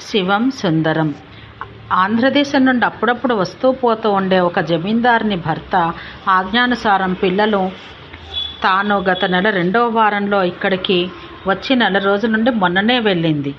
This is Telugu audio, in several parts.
శివం సుందరం. ఆంధ్రదేశం నుండి అప్పుడప్పుడు వస్తూ పోతూ ఉండే ఒక జమీందారుని భర్త ఆజ్ఞానుసారం పిల్లలు తాను గత నెల రెండవ వారంలో ఇక్కడికి వచ్చి నెల రోజుల నుండి మొన్ననే వెళ్ళింది.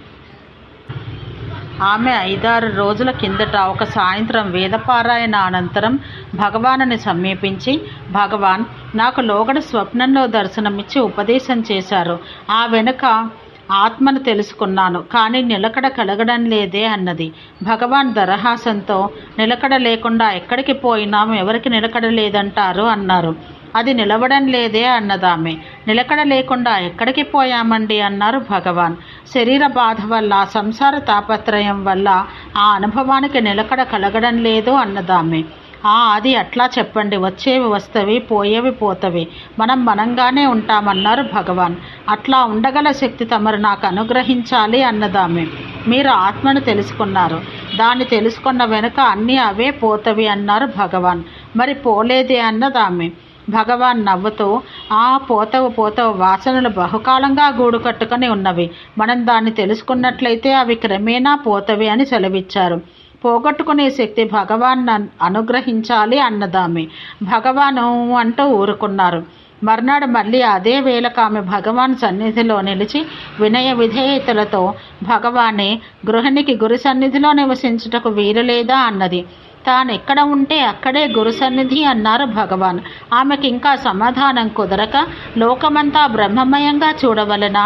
ఆమె ఐదారు రోజుల కిందట ఒక సాయంత్రం వేదపారాయణ అనంతరం భగవానుని సమీపించి భగవాన్ నాకు లోగడ స్వప్నంలో దర్శనమిచ్చి ఉపదేశం చేశారు. ఆ వెనుక ఆత్మను తెలుసుకున్నాను. కానీ నిలకడ కలగడం లేదే అన్నది. భగవాన్ దరహాసంతో నిలకడ లేకుండా ఎక్కడికి పోయినాం ఎవరికి నిలకడ లేదంటారు? అన్నారు. అది నిలవడం లేదే అన్నదామె. నిలకడ లేకుండా ఎక్కడికి పోయామండి? అన్నారు భగవాన్. శరీర బాధ వల్ల సంసార తాపత్రయం వల్ల ఆ అనుభవానికి నిలకడ కలగడం లేదు అన్నదామె. అది అట్లా చెప్పండి. వచ్చేవి వస్తవి పోయేవి పోతవి. మనం మనంగానే ఉంటామన్నారు భగవాన్. అట్లా ఉండగల శక్తి తమరు నాకు అనుగ్రహించాలి అన్నదామె. మీరు ఆత్మను తెలుసుకున్నారు. దాన్ని తెలుసుకున్న వెనుక అన్నీ అవే పోతవి అన్నారు భగవాన్. మరి పోలేదే అన్నదామె. భగవాన్ నవ్వుతూ ఆ పోతవు పోతవు వాసనలు బహుకాలంగా గూడు కట్టుకొని ఉన్నవి. మనం దాన్ని తెలుసుకున్నట్లయితే అవి క్రమేణా పోతవి అని సెలవిచ్చారు. పోగొట్టుకునే శక్తి భగవాన్ అనుగ్రహించాలి అన్నదామె. భగవాను అంటూ ఊరుకున్నారు. మర్నాడు మళ్ళీ అదే వేళకు ఆమె భగవాన్ సన్నిధిలో నిలిచి వినయ విధేయతలతో భగవానే గృహిణికి గురు సన్నిధిలో నివసించుటకు వీలు లేదా అన్నది. తాను ఎక్కడ ఉంటే అక్కడే గురు సన్నిధి అన్నారు భగవాన్. ఆమెకింకా సమాధానం కుదరక లోకమంతా బ్రహ్మమయంగా చూడవలన?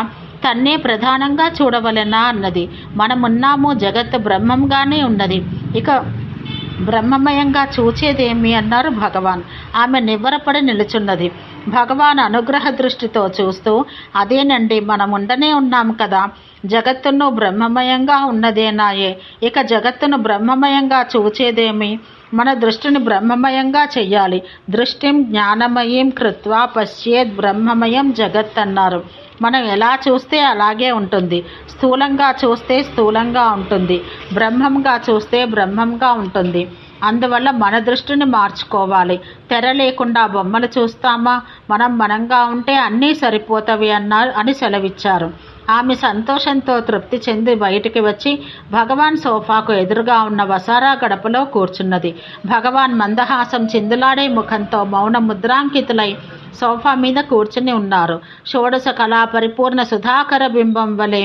తన్నే ప్రధానంగా చూడవలెనా అన్నది. మనమున్నాము జగత్ బ్రహ్మంగానే ఉన్నది. ఇక బ్రహ్మమయంగా చూచేదేమి అన్నారు భగవాన్. ఆమె నివ్వరపడి నిలుచున్నది. భగవాన్ అనుగ్రహ దృష్టితో చూస్తూ అదేనండి మనం ఉండనే ఉన్నాం కదా. జగత్తును బ్రహ్మమయంగా ఉన్నదేనాయే. ఇక జగత్తును బ్రహ్మమయంగా చూచేదేమి? మన దృష్టిని బ్రహ్మమయంగా చెయ్యాలి. దృష్టిం జ్ఞానమయం కృత్వా పశ్చేద్ బ్రహ్మమయం జగత్ అన్నారు మనం ఎలా చూస్తే అలాగే ఉంటుంది. స్థూలంగా చూస్తే స్థూలంగా ఉంటుంది. బ్రహ్మంగా చూస్తే బ్రహ్మంగా ఉంటుంది. అందువల్ల మన దృష్టిని మార్చుకోవాలి. తెర లేకుండా బొమ్మలు చూస్తామా? మనం మనంగా ఉంటే అన్నీ సరిపోతవి అన్నారు అని సెలవిచ్చారు. ఆమె సంతోషంతో తృప్తి చెంది బయటికి వచ్చి భగవాన్ సోఫాకు ఎదురుగా ఉన్న వసారా గడపలో కూర్చున్నది. భగవాన్ మందహాసం చిందులాడే ముఖంతో మౌన ముద్రాంకితులై సోఫా మీద కూర్చుని ఉన్నారు. షోడశ కళా పరిపూర్ణ సుధాకర బింబం వలె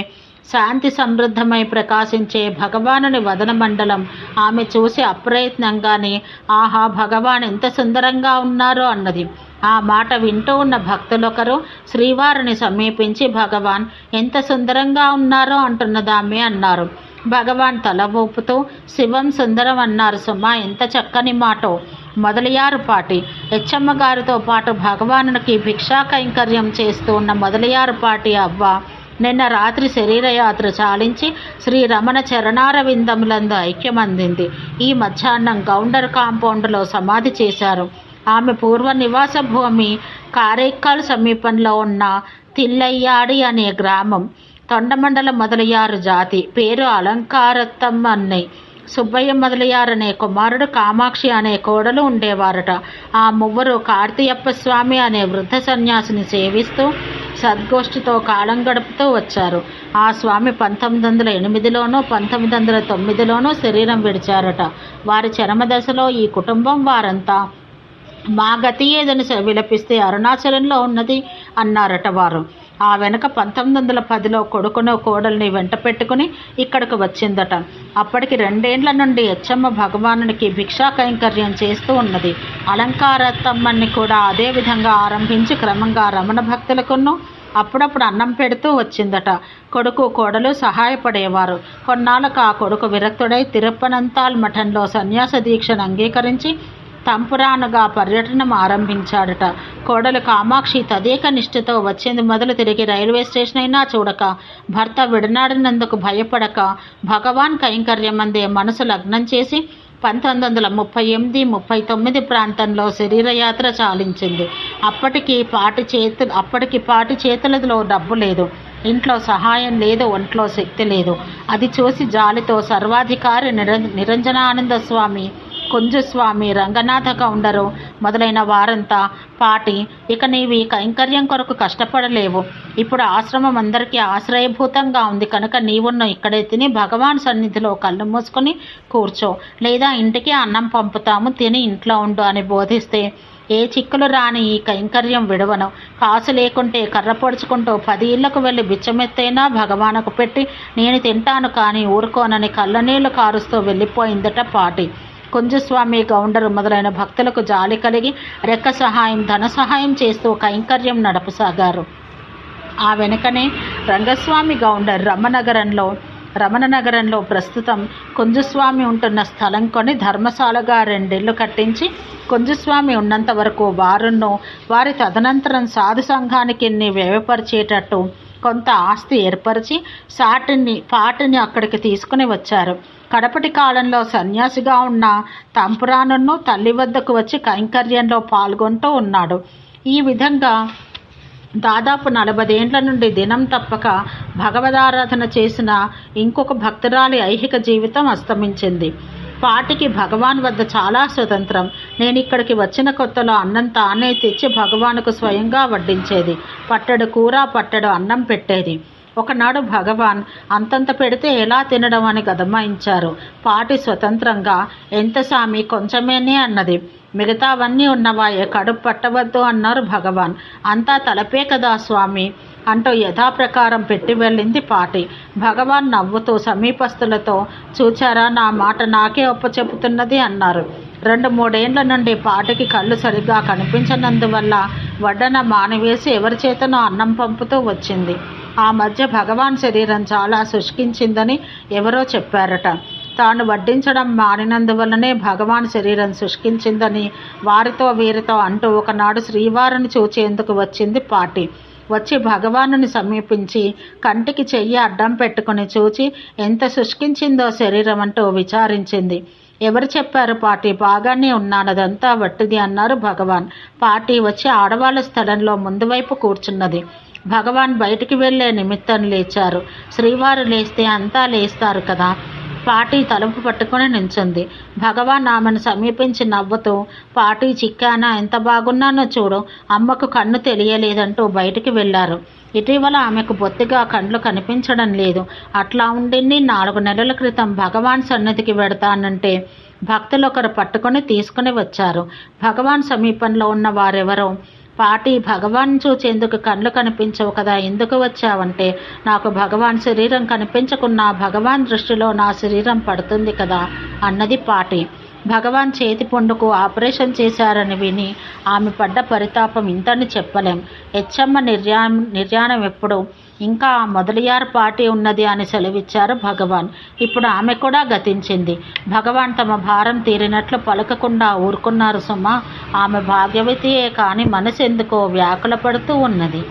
శాంతి సమృద్ధమై ప్రకాశించే భగవానుని వదన మండలం. ఆమె చూసి అప్రయత్నంగానే ఆహా భగవాన్ ఎంత సుందరంగా ఉన్నారో అన్నది. ఆ మాట వింటూ ఉన్న భక్తులొకరు శ్రీవారిని సమీపించి భగవాన్ ఎంత సుందరంగా ఉన్నారో అంటున్నదామె అన్నారు. భగవాన్ తల ఊపుతూ శివం సుందరం అన్నారు సుమా. ఎంత చక్కని మాటో! మొదలయారు పాటి. హెచ్చమ్మ గారితో పాటు భగవానునికి భిక్షా కైంకర్యం చేస్తూ ఉన్న మొదలయారు పాటి అవ్వ. నిన్న రాత్రి శరీరయాత్ర చాలించి శ్రీ రమణ చరణారవిందములందు ఐక్యమందింది. ఈ మధ్యాహ్నం గౌండర్ కాంపౌండ్లో సమాధి చేశారు. ఆమె పూర్వ నివాస భూమి కారైక్కల్ సమీపంలో ఉన్న తిల్లయ్యాడి అనే గ్రామం. తొండమండల మొదలయ్యారు జాతి. పేరు అలంకారత్తం అన్నయ్య సుబ్బయ్య మొదలయ్యారనే కుమారుడు కామాక్షి అనే కోడలు ఉండేవారట. ఆ మువ్వరు కార్తీయప్ప స్వామి అనే వృద్ధ సన్యాసిని సేవిస్తూ సద్గోష్ఠితో కాలం గడుపుతూ వచ్చారు. ఆ స్వామి పంతొమ్మిది వందల ఎనిమిదిలోనూ పంతొమ్మిది వందల తొమ్మిదిలోనూ శరీరం విడిచారట. వారి చరమదశలో ఈ కుటుంబం వారంతా మా గతి ఏదని విలపిస్తే అరుణాచలంలో ఉన్నది అన్నారట వారు. ఆ వెనక పంతొమ్మిది వందల పదిలో కొడుకును కోడల్ని వెంట పెట్టుకుని ఇక్కడికి వచ్చిందట. అప్పటికి రెండేండ్ల నుండి ఎచ్చమ్మ భగవానునికి భిక్షా కైంకర్యం చేస్తూ ఉన్నది. అలంకారత్తమ్మని కూడా అదే విధంగా ఆరంభించి క్రమంగా రమణ భక్తులకును అప్పుడప్పుడు అన్నం పెడుతూ వచ్చిందట. కొడుకు కోడలు సహాయపడేవారు. కొన్నాళ్ళకు ఆ కొడుకు విరక్తుడై తిరుప్పనంతాల్ మఠంలో సన్యాస దీక్షను అంగీకరించి తంపురానుగా పర్యటనం ఆరంభించాడట. కోడలు కామాక్షి తదేక నిష్ఠతో వచ్చింది మొదలు తిరిగి రైల్వే స్టేషన్ అయినా చూడక భర్త విడనాడినందుకు భయపడక భగవాన్ కైంకర్యమందే మనసు లగ్నం చేసి పంతొమ్మిది వందల ముప్పై ఎనిమిది ముప్పై తొమ్మిది ప్రాంతంలో శరీరయాత్ర చాలించింది. అప్పటికి పాటి చేతులు అప్పటికి పాటి చేతులలో డబ్బు లేదు. ఇంట్లో సహాయం లేదు ఒంట్లో శక్తి లేదు. అది చూసి జాలితో సర్వాధికారి నిర నిరంజనానంద స్వామి కుంజస్వామి రంగనాథ గౌండరు మొదలైన వారంతా పాటి ఇక నీవి కైంకర్యం కొరకు కష్టపడలేవు. ఇప్పుడు ఆశ్రమం అందరికీ ఆశ్రయభూతంగా ఉంది. కనుక నీవున్న ఇక్కడే తిని భగవాన్ సన్నిధిలో కళ్ళు మూసుకొని కూర్చో. లేదా ఇంటికి అన్నం పంపుతాము తిని ఇంట్లో ఉండు అని బోధిస్తే ఏ చిక్కులు రాని ఈ కైంకర్యం విడవను. కాసు లేకుంటే కర్ర పొడుచుకుంటూ పది ఇళ్ళకు వెళ్ళి బిచ్చమెత్తైనా భగవానకు పెట్టి నేను తింటాను కానీ ఊరుకోనని కళ్ళనీళ్ళు కారుస్తూ వెళ్ళిపోయిందట పాటి. కుంజస్వామి గౌండరు మొదలైన భక్తులకు జాలి కలిగి రెక్క సహాయం ధన సహాయం చేస్తూ కైంకర్యం నడపసాగారు ఆ వెనుకనే రంగస్వామి గౌండర్ రమనగరంలో రమణ నగరంలో ప్రస్తుతం కుంజస్వామి ఉంటున్న స్థలం కొని ధర్మశాలగా రెండేళ్ళు కట్టించి కుంజస్వామి ఉన్నంత వరకు వారును వారి తదనంతరం సాధు సంఘానికి వ్యయపరిచేటట్టు కొంత ఆస్తి ఏర్పరిచి సాటిని పాటిని అక్కడికి తీసుకుని వచ్చారు. కడపటి కాలంలో సన్యాసిగా ఉన్న తంపురానును తల్లి వద్దకు వచ్చి కైంకర్యంలో పాల్గొంటూ ఉన్నాడు. ఈ విధంగా దాదాపు నలభైదేండ్ల నుండి దినం తప్పక భగవదారాధన చేసిన ఇంకొక భక్తురాలి ఐహిక జీవితం అస్తమించింది. పాటికి భగవాన్ వద్ద చాలా స్వతంత్రం. నేను ఇక్కడికి వచ్చిన కొత్తలో అన్నం తానే తెచ్చి భగవానుకు స్వయంగా వడ్డించేది. పట్టడు కూర పట్టడు అన్నం పెట్టేది. ఒకనాడు భగవాన్ అంతంత పెడితే ఎలా తినడం? అని గదమాయించారు పాటి స్వతంత్రంగా ఎంత సామి కొంచెమేనే అన్నది. మిగతావన్నీ ఉన్నవాయే కడుపు పట్టవద్దు అన్నారు భగవాన్. అంతా తలపే కదా స్వామి. అంటూ యథాప్రకారం పెట్టి వెళ్ళింది పాటి భగవాన్ నవ్వుతూ సమీపస్తులతో చూచారా నా మాట నాకే ఒప్పచెప్పుతున్నది అన్నారు. రెండు మూడేండ్ల నుండి పాటికి కళ్ళు సరిగ్గా కనిపించనందువల్ల వడ్డన మానివేసి ఎవరి చేతనో అన్నం పంపుతూ వచ్చింది. ఆ మధ్య భగవాన్ శరీరం చాలా శుష్కించిందని ఎవరో చెప్పారట. తాను వడ్డించడం మానినందువల్లనే భగవాన్ శరీరం శుష్కించిందని వారితో వీరితో అంటూ ఒకనాడు శ్రీవారిని చూచేందుకు వచ్చింది పాటి వచ్చి భగవానుని సమీపించి కంటికి చెయ్యి అడ్డం పెట్టుకుని చూచి ఎంత శుష్కించిందో శరీరం అంటూ విచారించింది. ఎవరు చెప్పారు పాటి బాగానే ఉన్నానదంతా వట్టిది అన్నారు భగవాన్. పాటి వచ్చి ఆడవాళ్ళ స్థలంలో ముందు వైపు కూర్చున్నది. భగవాన్ బయటికి వెళ్ళే నిమిత్తం లేచారు. శ్రీవారు లేస్తే అంతా లేస్తారు కదా పాటి తలుపు పట్టుకుని నించుంది. భగవాన్ ఆమెను సమీపించి నవ్వుతూ పాటి చిక్కానా ఎంత బాగున్నానో చూడు అమ్మకు కన్ను తెలియలేదంటూ బయటికి వెళ్ళారు. ఇటీవల ఆమెకు బొత్తిగా కండ్లు కనిపించడం లేదు. అట్లా ఉండింది నాలుగు నెలల క్రితం భగవాన్ సన్నిధికి వెడతానంటే భక్తులు ఒకరు పట్టుకొని తీసుకుని వచ్చారు. భగవాన్ సమీపంలో ఉన్న వారెవరో పాటి భగవాన్ చూచేందుకు కళ్ళు కనిపించవు కదా ఎందుకు వచ్చావంటే నాకు భగవాన్ శరీరం కనిపించకున్నా భగవాన్ దృష్టిలో నా శరీరం పడుతుంది కదా అన్నది పాటి. భగవాన్ చేతి పుండుకు ఆపరేషన్ చేశారని విని ఆమె పడ్డ పరితాపం ఇంతని చెప్పలేం. హెచ్చమ్మ నిర్యా నిర్యాణం ఎప్పుడు? ఇంకా ఆ మొదలియార్ పార్టీ ఉన్నది అని సెలవిచ్చారు భగవాన్. ఇప్పుడు ఆమె కూడా గతించింది. భగవాన్ తమ భారం తీరినట్లు పలకకుండా ఊరుకున్నారు సుమ. ఆమె భాగ్యవతియే కానీ మనసు ఎందుకో వ్యాకులపడుతూ ఉన్నది.